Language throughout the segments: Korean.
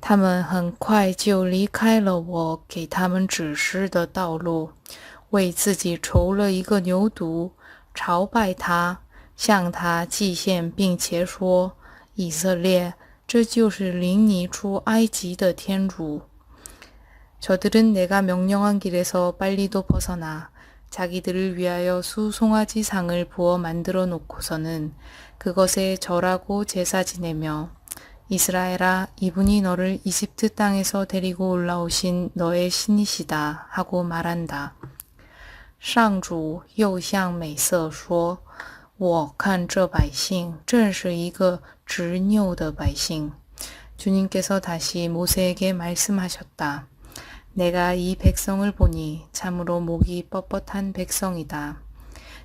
他们很快就离开了我给他们指示的道路，为自己筹了一个牛犊，朝拜他，向他祭献，并且说：“以色列，这就是领你出埃及的天主。”저들은내가명령한길에서빨리도벗어나자기들을위하여수송아지상을부어만들어놓고서는그것에절하고제사지내며 이스라엘아, 이분이 너를 이집트 땅에서 데리고 올라오신 너의 신이시다 하고 말한다. 上主又向美色说：“我看这百姓正是一个执拗的百姓。” 주님께서 다시 모세에게 말씀하셨다. 내가 이 백성을 보니 참으로 목이 뻣뻣한 백성이다.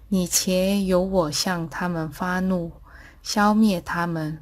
你且由我向他们发怒，消灭他们。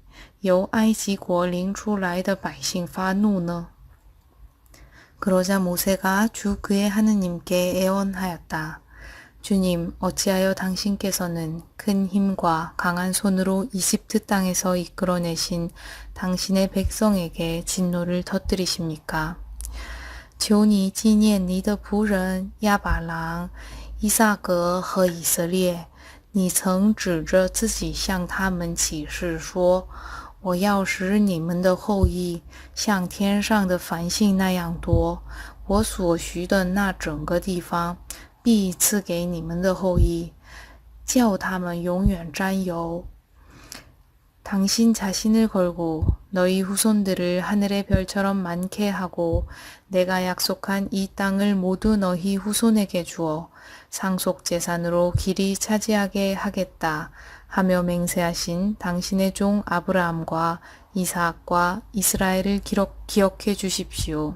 由埃及国领出来的百姓发怒呢？그러자모세가주그의하느님께애원하였다주님어찌하여당신께서는큰힘과강한손으로이집트땅에서이끌어내신당신의백성에게진노를터뜨리십니까求你纪念你的仆人亚巴郎、伊萨格和以色列。 你曾指着自己向他们起誓说：“我要使你们的后裔像天上的繁星那样多。我所需的那整个地方必赐给你们的后裔，叫他们永远占有。” 당신 자신을 걸고 너희 후손들을 하늘의 별처럼 많게 하고 내가 약속한 이 땅을 모두 너희 후손에게 주어 상속 재산으로 길이 차지하게 하겠다 하며 맹세하신 당신의 종 아브라함과 이삭과 이스라엘을 기록, 기억해 주십시오.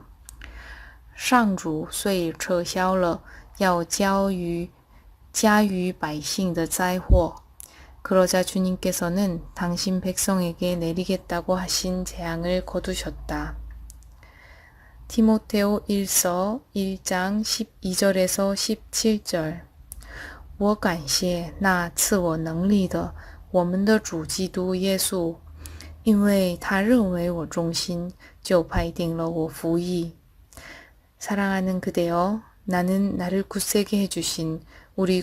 上主遂撤销了要交于加于百姓的灾祸。 그러자 주님께서는 당신 백성에게 내리겠다고 하신 재앙을 거두셨다. 티모테오 1서 1장 12절에서 17절 我感谢那赐我能力的我们的主基督耶稣，因为他认为我忠心，就派定了我服役。 사랑하는 그대여, 나는 나를 굳세게 해주신 우리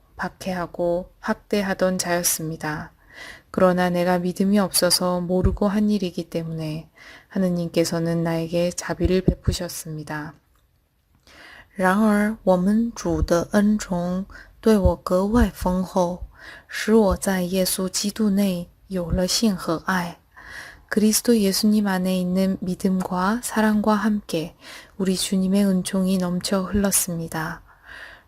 박해하고 학대하던 자였습니다. 그러나 내가 믿음이 없어서 모르고 한 일이기 때문에 하느님께서는 나에게 자비를 베푸셨습니다. 然而，我们主的恩宠对我格外丰厚，使我在耶稣基督内有了信和爱。 그리스도 예수님 안에 있는 믿음과 사랑과 함께 우리 주님의 은총이 넘쳐 흘렀습니다.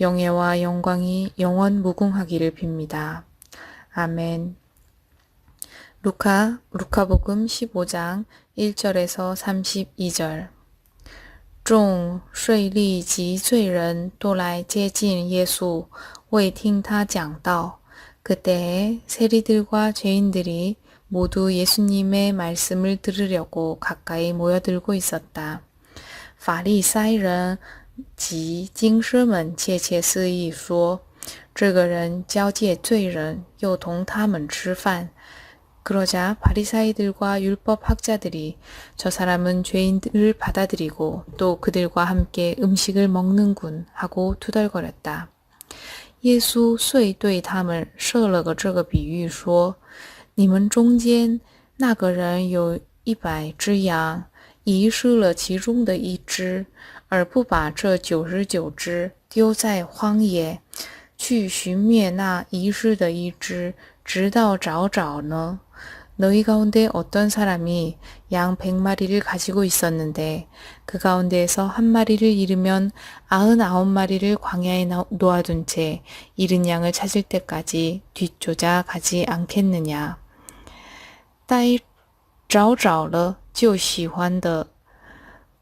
영예와 영광이 영원 무궁하기를 빕니다. 아멘. 루카 루카복음 15장 1절에서 32절 众税吏及罪人都来接近耶稣，为听他讲道。그때 세리들과 죄인들이 모두 예수님의 말씀을 들으려고 가까이 모여들고 있었다. 法利赛人 及经师们窃窃私语说：“这个人交界罪人，又同他们吃饭。” 그러자 바리사이들과 율법 학자들이 저 사람은 죄인들을 받아들이고 또 그들과 함께 음식을 먹는군 하고 투덜거렸다. 예수 遂对他们设了个这个比喻说你们中间那个人有一百只羊，遗失了其中的一只， 而不把这九十九只丢在荒野，去寻灭那遗失的一只，直到找找呢？너희가운데어떤사람이양백마리를가지고있었는데그가운데에서한마리를잃으면아흔아홉마리를광야에놓아둔채잃은양을찾을때까지뒤쫓아가지않겠느냐待找找了就喜欢的，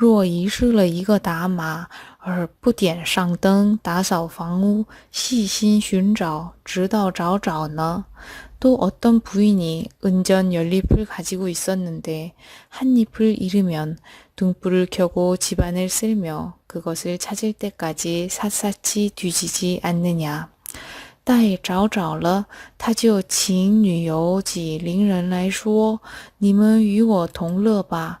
若遗失了一个打马，而不点上灯打扫房屋，细心寻找，直到找找呢？또 어떤 부인이 은전 연잎을 가지고 있었는데 한 잎을 잃으면 등불을 켜고 집안을 쓸며 그것을 찾을 때까지 샅샅이 뒤지지 않느냐. 待找找了，他就请女游及邻人来说：“你们与我同乐吧，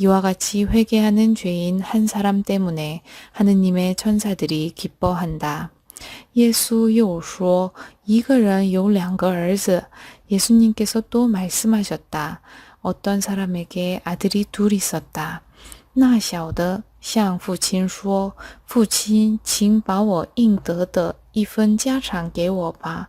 이와 같이 회개하는 죄인 한 사람 때문에 하느님의 천사들이 기뻐한다. 예수 又说，一个人有两个儿子。 예수님께서 또 말씀하셨다. 어떤 사람에게 아들이 둘 있었다. 那小的向父亲说：“父亲，请把我应得的一分家产给我吧。”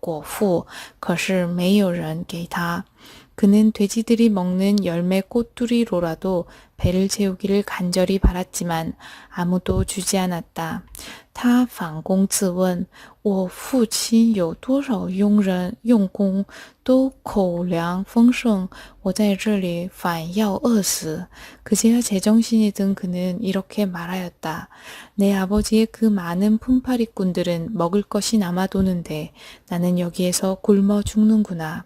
果腹，可是没有人给他。 그는 돼지들이 먹는 열매 꽃두리로라도 배를 채우기를 간절히 바랐지만 아무도 주지 않았다. 他反躬自问，我父亲有多少佣人，用工都口粮丰盛，我在这里反要饿死。 그제야 제정신이 든 그는 이렇게 말하였다. 내 아버지의 그 많은 품팔이꾼들은 먹을 것이 남아도는데 나는 여기에서 굶어 죽는구나.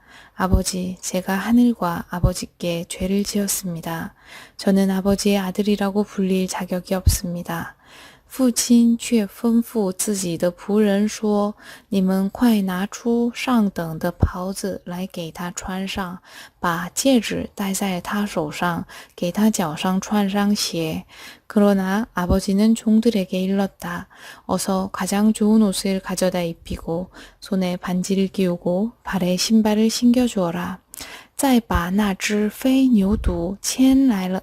아버지, 제가 하늘과 아버지께 죄를 지었습니다. 저는 아버지의 아들이라고 불릴 자격이 없습니다. 父亲却吩咐自己的仆人说：“你们快拿出上等的袍子来给他穿上，把戒指戴在他手上，给他脚上穿上鞋。”그러나아버지는종들에게일렀다어서가장좋은옷을가져다입히고손에반지를끼우고발에신발을신겨주어라再把那只飞牛犊牵来了，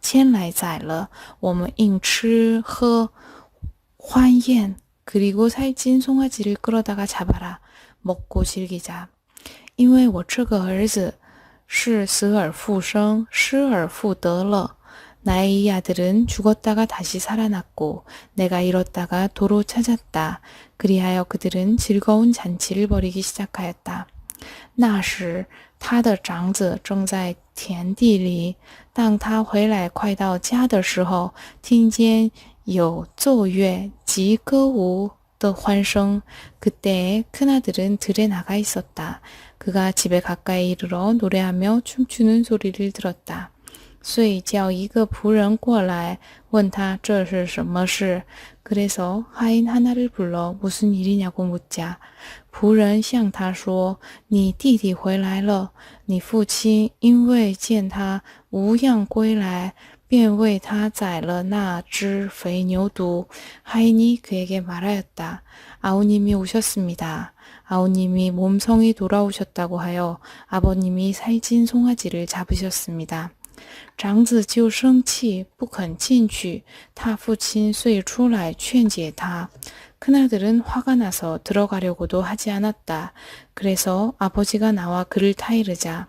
牵来宰了，我们应吃喝。 환宴 그리고 살찐 송아지를 끌어다가 잡아라. 먹고 즐기자. 因为我这个儿子是死而复生，失而复得了。 나의 이 아들은 죽었다가 다시 살아났고 내가 잃었다가 도로 찾았다. 그리하여 그들은 즐거운 잔치를 벌이기 시작하였다. 那时他的长子正在田地里。当他回来快到家的时候，听见 有奏乐及歌舞的欢声。그때큰아들은들에나가있었다그가집에가까이이르러노래하며춤추는소리를들었다遂叫一个仆人过来，问他这是什么事。그래서하인하나를불러무슨일이냐고묻자仆人向他说：“你弟弟回来了。你父亲因为见他无恙归来。” 便为他宰了那只肥牛犊。하인이그에게말하였다아우님이오셨습니다아우님이몸성이돌아오셨다고하여아버님이살찐송아지를잡으셨습니다长子就生气，不肯进去。他父亲遂出来劝解他。큰아들은화가나서들어가려고도하지않았다그래서아버지가나와그를타이르자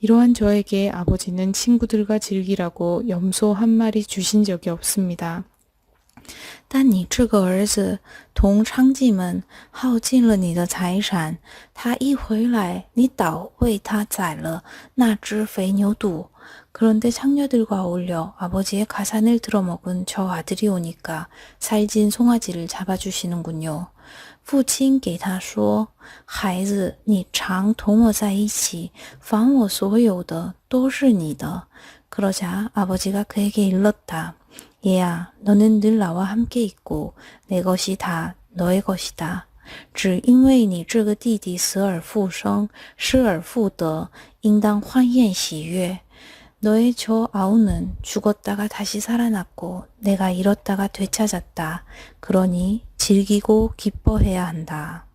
이러한 저에게 아버지는 친구들과 즐기라고 염소 한 마리 주신 적이 없습니다. 但你这个儿子同娼妓们耗尽了你的财产，他一回来，你倒为他宰了那只肥牛犊。 그런데 창녀들과 어울려 아버지의 가산을 들어먹은 저 아들이 오니까 살진 송아지를 잡아주시는군요. 父亲给他说：“孩子，你常同我在一起，凡我所有的都是你的。” 그러자 아버지가 그에게 일렀다. 얘야, 너는 늘 나와 함께 있고 내 것이 다 너의 것이다. 只因为你这个弟弟死而复生，失而复得，应当欢宴喜悦。 너의 저 아우는 죽었다가 다시 살아났고 내가 잃었다가 되찾았다. 그러니 즐기고 기뻐해야 한다.